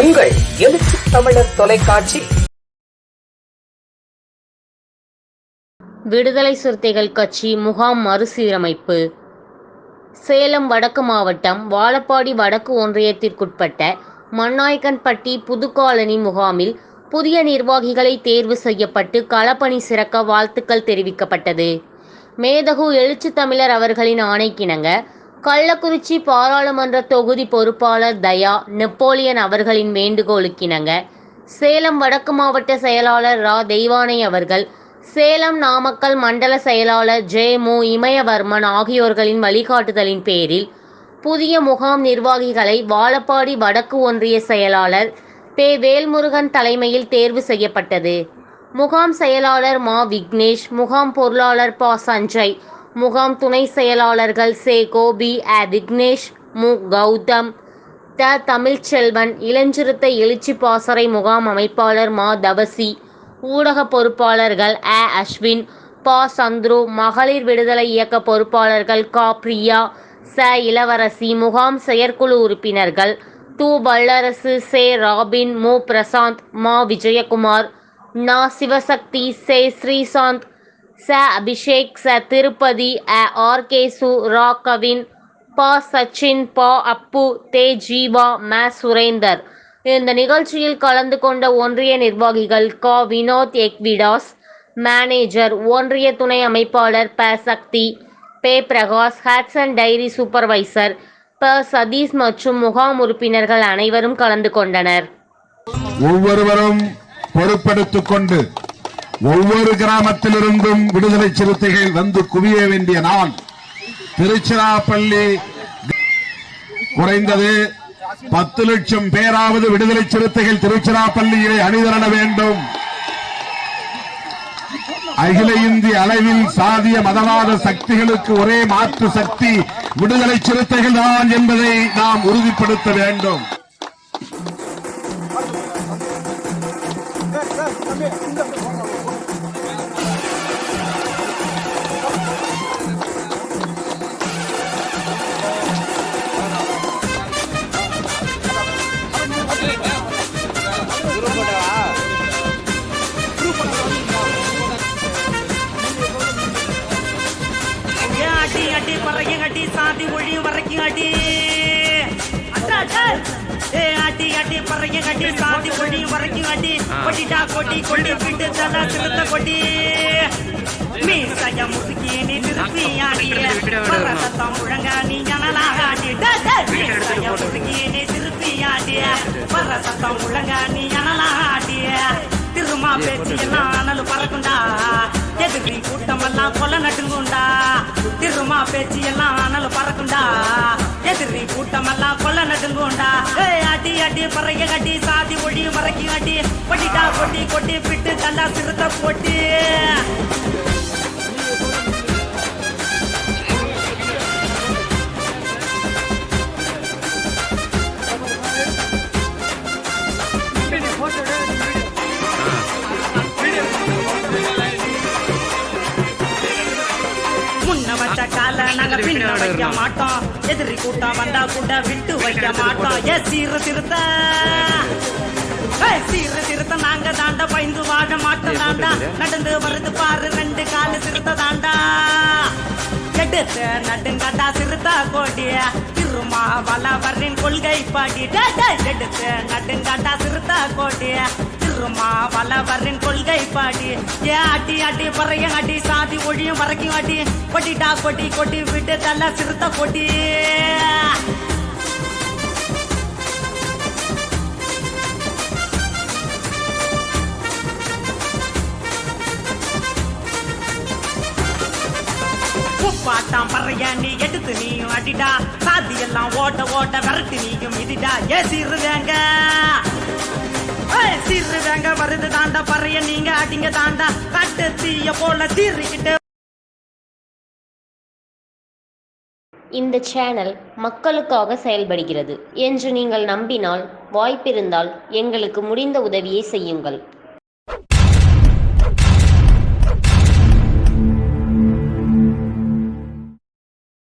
உங்கள் எழுச்சி தமிழர் தொலைக்காட்சி. விடுதலை சிறுத்தைகள் கட்சி முகாம் மறுசீரமைப்பு. சேலம் வடக்கு மாவட்டம் வாழப்பாடி வடக்கு ஒன்றியத்திற்குட்பட்ட மண்ணாய்க்கன்பட்டி புதுக்காலனி முகாமில் புதிய நிர்வாகிகளை தேர்வு செய்யப்பட்டு களப்பணி சிறக்க வாழ்த்துக்கள் தெரிவிக்கப்பட்டது. மேதகு எழுச்சி தமிழர் அவர்களின் ஆணைக்கிணங்க கள்ளக்குறிச்சி பாராளுமன்ற தொகுதி பொறுப்பாளர் தயா நெப்போலியன் அவர்களின் வேண்டுகோளுக்கிணங்க. சேலம் வடக்கு மாவட்ட செயலாளர் ரா. தெய்வானை அவர்கள் சேலம் நாமக்கல் மண்டல செயலாளர் ஜே. மு. இமயவர்மன் ஆகியோர்களின் வழிகாட்டுதலின் பேரில் புதிய முகாம் நிர்வாகிகளை வாழப்பாடி வடக்கு ஒன்றிய செயலாளர் பே. வேல்முருகன் தலைமையில் தேர்வு செய்யப்பட்டது. முகாம் செயலாளர் மா. விக்னேஷ் முகாம் பொருளாளர் பா. சஞ்சய் முகாம் துணை செயலாளர்கள் சே கோபி அ விக்னேஷ் மு. கௌதம். த. தமிழ்ச்செல்வன் இளஞ்சிறுத்தை எழுச்சி பாசறை முகாம் அமைப்பாளர் மா. தவசி. ஊடக பொறுப்பாளர்கள் அ. அஸ்வின் ப. சந்துரு மகளிர் விடுதலை இயக்க பொறுப்பாளர்கள் கா. பிரியா ச. இளவரசி முகாம் செயற்குழு உறுப்பினர்கள் து. வல்லரசு சே. ராபின் மு. பிரசாந்த் மா. விஜயகுமார் நா. சிவசக்தி சே. ஸ்ரீசாந்த் ச அபிஷேக் ச திருப்பதி அ ஆர்கேசு ரா கவின் ப சச்சின் ப அப்பு தே ஜீவா ம சுரேந்தர். இந்த நிகழ்ச்சியில் கலந்து கொண்ட ஒன்றிய நிர்வாகிகள் க வினோத் எக்விடாஸ் மேனேஜர் ஒன்றிய துணை அமைப்பாளர் ப சக்தி பே பிரகாஷ் ஹாட்சன் டைரி சூப்பர்வைசர் ப சதீஷ் மற்றும் முகாம் உறுப்பினர்கள் அனைவரும் கலந்து கொண்டனர். ஒவ்வொருவரும் பொறுப்பெடுத்துக் கொண்டு ஒவ்வொரு கிராமத்திலிருந்தும் விடுதலை சிறுத்தைகள் வந்து குவிய வேண்டிய நாள். திருச்சிராப்பள்ளி குறைந்தது பத்து லட்சம் பேராவது விடுதலை சிறுத்தைகள் திருச்சிராப்பள்ளியை அணிதிரள வேண்டும். அகில இந்திய அளவில் சாதிய மதவாத சக்திகளுக்கு ஒரே மாற்று சக்தி விடுதலை சிறுத்தைகள் தான் என்பதை நாம் உறுதிப்படுத்த வேண்டும். அடி அடி பறையும் அடி சாதி ஒழியும் வரைக்கும் அடி. ஏ அடி அடி பறையும் அடி சாதி ஒழியும் வரைக்கும் அடி கொட்டிட்டா கொட்டி கொட்டி விட்டு தல திருத்த கொட்டி. மீசைய முறுக்கி நீ எதிரி கூட்டமெல்லாம் கொல்ல நடுங்கோண்டா. அடி அடி பறைய கட்டி சாதி ஒடி மறைக்கி அடி. கொட்டிட்டா கொட்டி கொட்டி பிட்டு கல்லா சிறுத்த போட்டி. நாங்க பின்ன வைக்க மாட்டோம் எதிரி கூட்டம் வந்தா கூட விட்டு வைக்க மாட்டோம் ஏ சீர சிறுத்த சீர சிறுத்த நாங்க தாண்டா பயந்து வாழ மாட்டோம் தாண்டா. நடந்து வருது பாரு ரெண்டு காலு சிறுத்த தாண்டா. எடுத்து நடுங்கடா சிறுத்த கோடிய. திருமா வளவரின் கொள்கை பாடி எடுத்து நடுங்கடா சிறுத்த கோடிய. திருமா வளவரின் கொள்கை பாடி ஏ அடி அடி பறைய அடி சாதி ஒழியும் வரைக்கும் அடி. கொட்டிட்டா கொட்டி கொட்டி விட்டு தள்ள சிறுத்த கொட்டி. உப்பாட்டாம் பறைய நீ எடுத்து நீயும் அடிடா. சாதி எல்லாம் ஓட்ட ஓட்ட விரட்டு நீயும் இடிடா. ஏ சீருவேங்க வருது தாண்டா பறைய நீங்க அடிங்க தாண்டா. கட்டு தீய போல சீறிக்கிட்டு. இந்த சேனல் மக்களுக்காக செயல்படுகிறது என்று நீங்கள் நம்பினால் வாய்ப்பிருந்தால் எங்களுக்கு முடிந்த உதவியை செய்யுங்கள்.